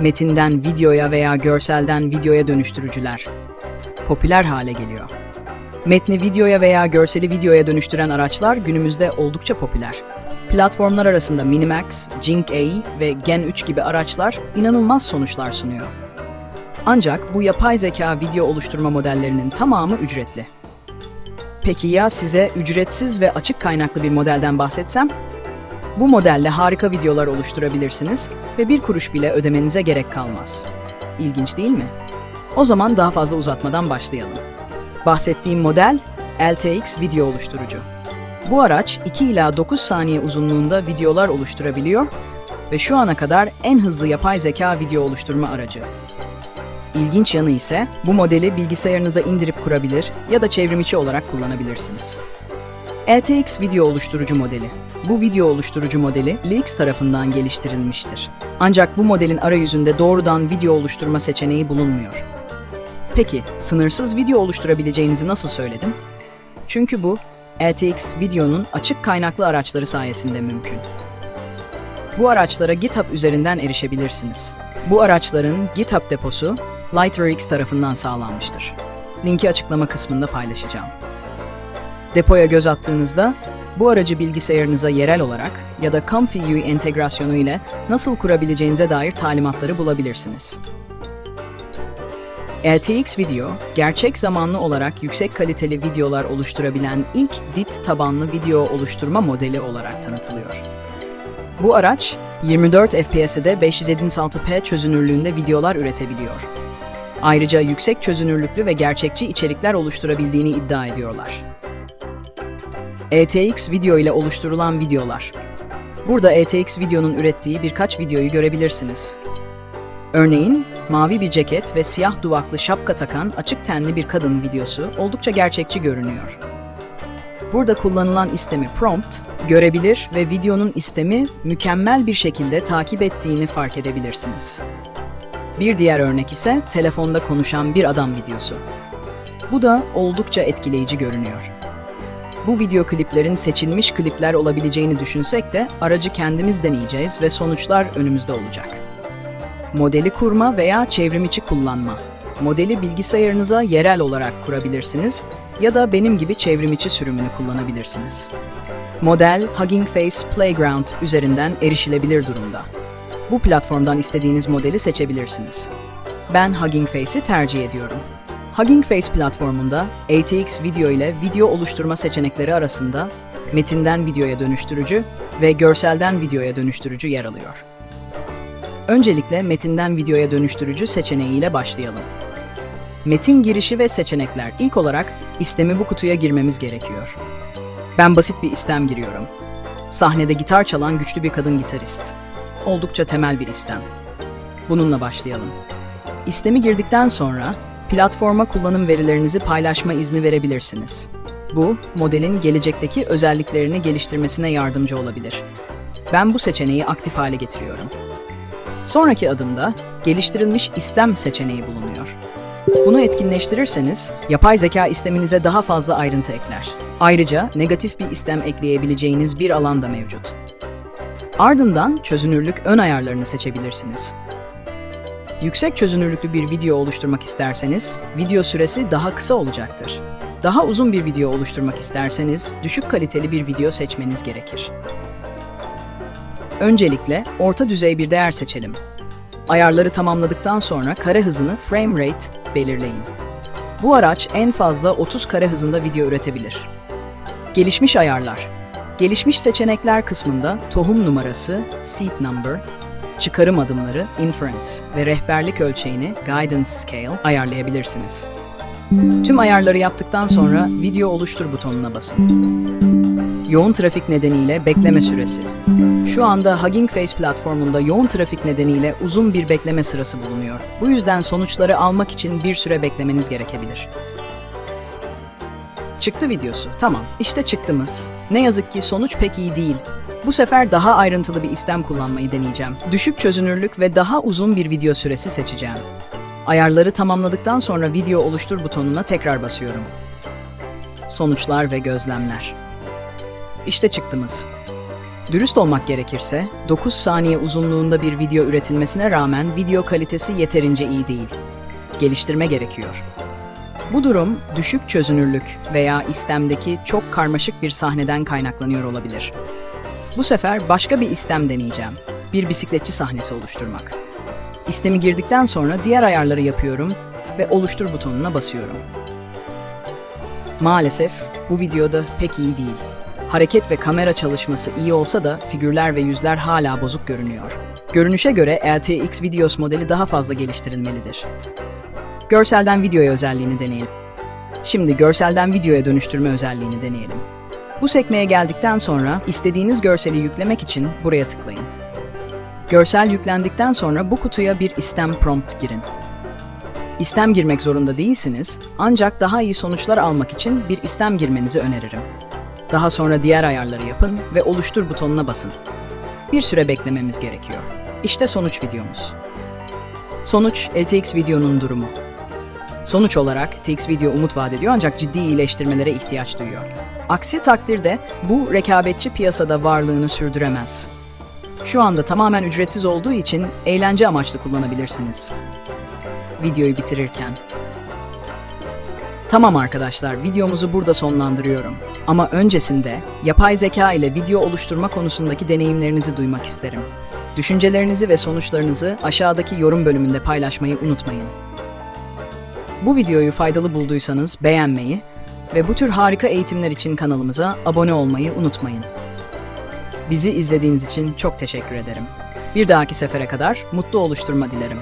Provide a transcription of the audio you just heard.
Metinden videoya veya görselden videoya dönüştürücüler popüler hale geliyor. Metni videoya veya görseli videoya dönüştüren araçlar günümüzde oldukça popüler. Platformlar arasında Minimax, Jink AI ve Gen 3 gibi araçlar inanılmaz sonuçlar sunuyor. Ancak bu yapay zeka video oluşturma modellerinin tamamı ücretli. Peki ya size ücretsiz ve açık kaynaklı bir modelden bahsetsem? Bu modelle harika videolar oluşturabilirsiniz ve bir kuruş bile ödemenize gerek kalmaz. İlginç değil mi? O zaman daha fazla uzatmadan başlayalım. Bahsettiğim model LTX video oluşturucu. Bu araç 2 ila 9 saniye uzunluğunda videolar oluşturabiliyor ve şu ana kadar en hızlı yapay zeka video oluşturma aracı. İlginç yanı ise bu modeli bilgisayarınıza indirip kurabilir ya da çevrimiçi olarak kullanabilirsiniz. LTX video oluşturucu modeli. Bu video oluşturucu modeli LX tarafından geliştirilmiştir. Ancak bu modelin arayüzünde doğrudan video oluşturma seçeneği bulunmuyor. Peki, sınırsız video oluşturabileceğinizi nasıl söyledim? Çünkü bu, LTX videonun açık kaynaklı araçları sayesinde mümkün. Bu araçlara GitHub üzerinden erişebilirsiniz. Bu araçların GitHub deposu LighterX tarafından sağlanmıştır. Linki açıklama kısmında paylaşacağım. Depoya göz attığınızda bu aracı bilgisayarınıza yerel olarak ya da Comfy UI entegrasyonu ile nasıl kurabileceğinize dair talimatları bulabilirsiniz. LTX Video, gerçek zamanlı olarak yüksek kaliteli videolar oluşturabilen ilk DIT tabanlı video oluşturma modeli olarak tanıtılıyor. Bu araç, 24 FPS'de 576p çözünürlüğünde videolar üretebiliyor. Ayrıca yüksek çözünürlüklü ve gerçekçi içerikler oluşturabildiğini iddia ediyorlar. ETX Video ile oluşturulan videolar. Burada ETX Video'nun ürettiği birkaç videoyu görebilirsiniz. Örneğin, mavi bir ceket ve siyah duvaklı şapka takan açık tenli bir kadın videosu oldukça gerçekçi görünüyor. Burada kullanılan istemi prompt, görebilir ve videonun istemi mükemmel bir şekilde takip ettiğini fark edebilirsiniz. Bir diğer örnek ise telefonda konuşan bir adam videosu. Bu da oldukça etkileyici görünüyor. Bu video kliplerin seçilmiş klipler olabileceğini düşünsek de aracı kendimiz deneyeceğiz ve sonuçlar önümüzde olacak. Modeli kurma veya çevrimiçi kullanma. Modeli bilgisayarınıza yerel olarak kurabilirsiniz ya da benim gibi çevrimiçi sürümünü kullanabilirsiniz. Model Hugging Face Playground üzerinden erişilebilir durumda. Bu platformdan istediğiniz modeli seçebilirsiniz. Ben Hugging Face'i tercih ediyorum. Hugging Face platformunda ATX video ile video oluşturma seçenekleri arasında metinden videoya dönüştürücü ve görselden videoya dönüştürücü yer alıyor. Öncelikle metinden videoya dönüştürücü seçeneğiyle başlayalım. Metin girişi ve seçenekler. İlk olarak istemi bu kutuya girmemiz gerekiyor. Ben basit bir istem giriyorum. Sahnede gitar çalan güçlü bir kadın gitarist. Oldukça temel bir istem. Bununla başlayalım. İstemi girdikten sonra platforma kullanım verilerinizi paylaşma izni verebilirsiniz. Bu, modelin gelecekteki özelliklerini geliştirmesine yardımcı olabilir. Ben bu seçeneği aktif hale getiriyorum. Sonraki adımda geliştirilmiş istem seçeneği bulunuyor. Bunu etkinleştirirseniz yapay zeka isteminize daha fazla ayrıntı ekler. Ayrıca negatif bir istem ekleyebileceğiniz bir alan da mevcut. Ardından çözünürlük ön ayarlarını seçebilirsiniz. Yüksek çözünürlüklü bir video oluşturmak isterseniz video süresi daha kısa olacaktır. Daha uzun bir video oluşturmak isterseniz düşük kaliteli bir video seçmeniz gerekir. Öncelikle orta düzey bir değer seçelim. Ayarları tamamladıktan sonra kare hızını frame rate belirleyin. Bu araç en fazla 30 kare hızında video üretebilir. Gelişmiş ayarlar. Gelişmiş seçenekler kısmında tohum numarası, seed number, çıkarım adımları, inference ve rehberlik ölçeğini, guidance scale ayarlayabilirsiniz. Tüm ayarları yaptıktan sonra video oluştur butonuna basın. Yoğun trafik nedeniyle bekleme süresi. Şu anda Hugging Face platformunda yoğun trafik nedeniyle uzun bir bekleme sırası bulunuyor. Bu yüzden sonuçları almak için bir süre beklemeniz gerekebilir. Çıktı videosu. Tamam, işte çıktımız. Ne yazık ki sonuç pek iyi değil. Bu sefer daha ayrıntılı bir istem kullanmayı deneyeceğim. Düşük çözünürlük ve daha uzun bir video süresi seçeceğim. Ayarları tamamladıktan sonra video oluştur butonuna tekrar basıyorum. Sonuçlar ve gözlemler. İşte çıktımız. Dürüst olmak gerekirse 9 saniye uzunluğunda bir video üretilmesine rağmen video kalitesi yeterince iyi değil. Geliştirme gerekiyor. Bu durum düşük çözünürlük veya istemdeki çok karmaşık bir sahneden kaynaklanıyor olabilir. Bu sefer başka bir istem deneyeceğim. Bir bisikletçi sahnesi oluşturmak. İstemi girdikten sonra diğer ayarları yapıyorum ve oluştur butonuna basıyorum. Maalesef bu videoda pek iyi değil. Hareket ve kamera çalışması iyi olsa da figürler ve yüzler hala bozuk görünüyor. Görünüşe göre RTX Videos modeli daha fazla geliştirilmelidir. Görselden videoya özelliğini deneyelim. Şimdi görselden videoya dönüştürme özelliğini deneyelim. Bu sekmeye geldikten sonra istediğiniz görseli yüklemek için buraya tıklayın. Görsel yüklendikten sonra bu kutuya bir istem prompt girin. İstem girmek zorunda değilsiniz ancak daha iyi sonuçlar almak için bir istem girmenizi öneririm. Daha sonra diğer ayarları yapın ve oluştur butonuna basın. Bir süre beklememiz gerekiyor. İşte sonuç videomuz. Sonuç LTX videonun durumu. Sonuç olarak TX video umut vaat ediyor ancak ciddi iyileştirmelere ihtiyaç duyuyor. Aksi takdirde bu rekabetçi piyasada varlığını sürdüremez. Şu anda tamamen ücretsiz olduğu için eğlence amaçlı kullanabilirsiniz. Videoyu bitirirken. Tamam arkadaşlar, videomuzu burada sonlandırıyorum. Ama öncesinde yapay zeka ile video oluşturma konusundaki deneyimlerinizi duymak isterim. Düşüncelerinizi ve sonuçlarınızı aşağıdaki yorum bölümünde paylaşmayı unutmayın. Bu videoyu faydalı bulduysanız beğenmeyi ve bu tür harika eğitimler için kanalımıza abone olmayı unutmayın. Bizi izlediğiniz için çok teşekkür ederim. Bir dahaki sefere kadar mutlu oluşturma dilerim.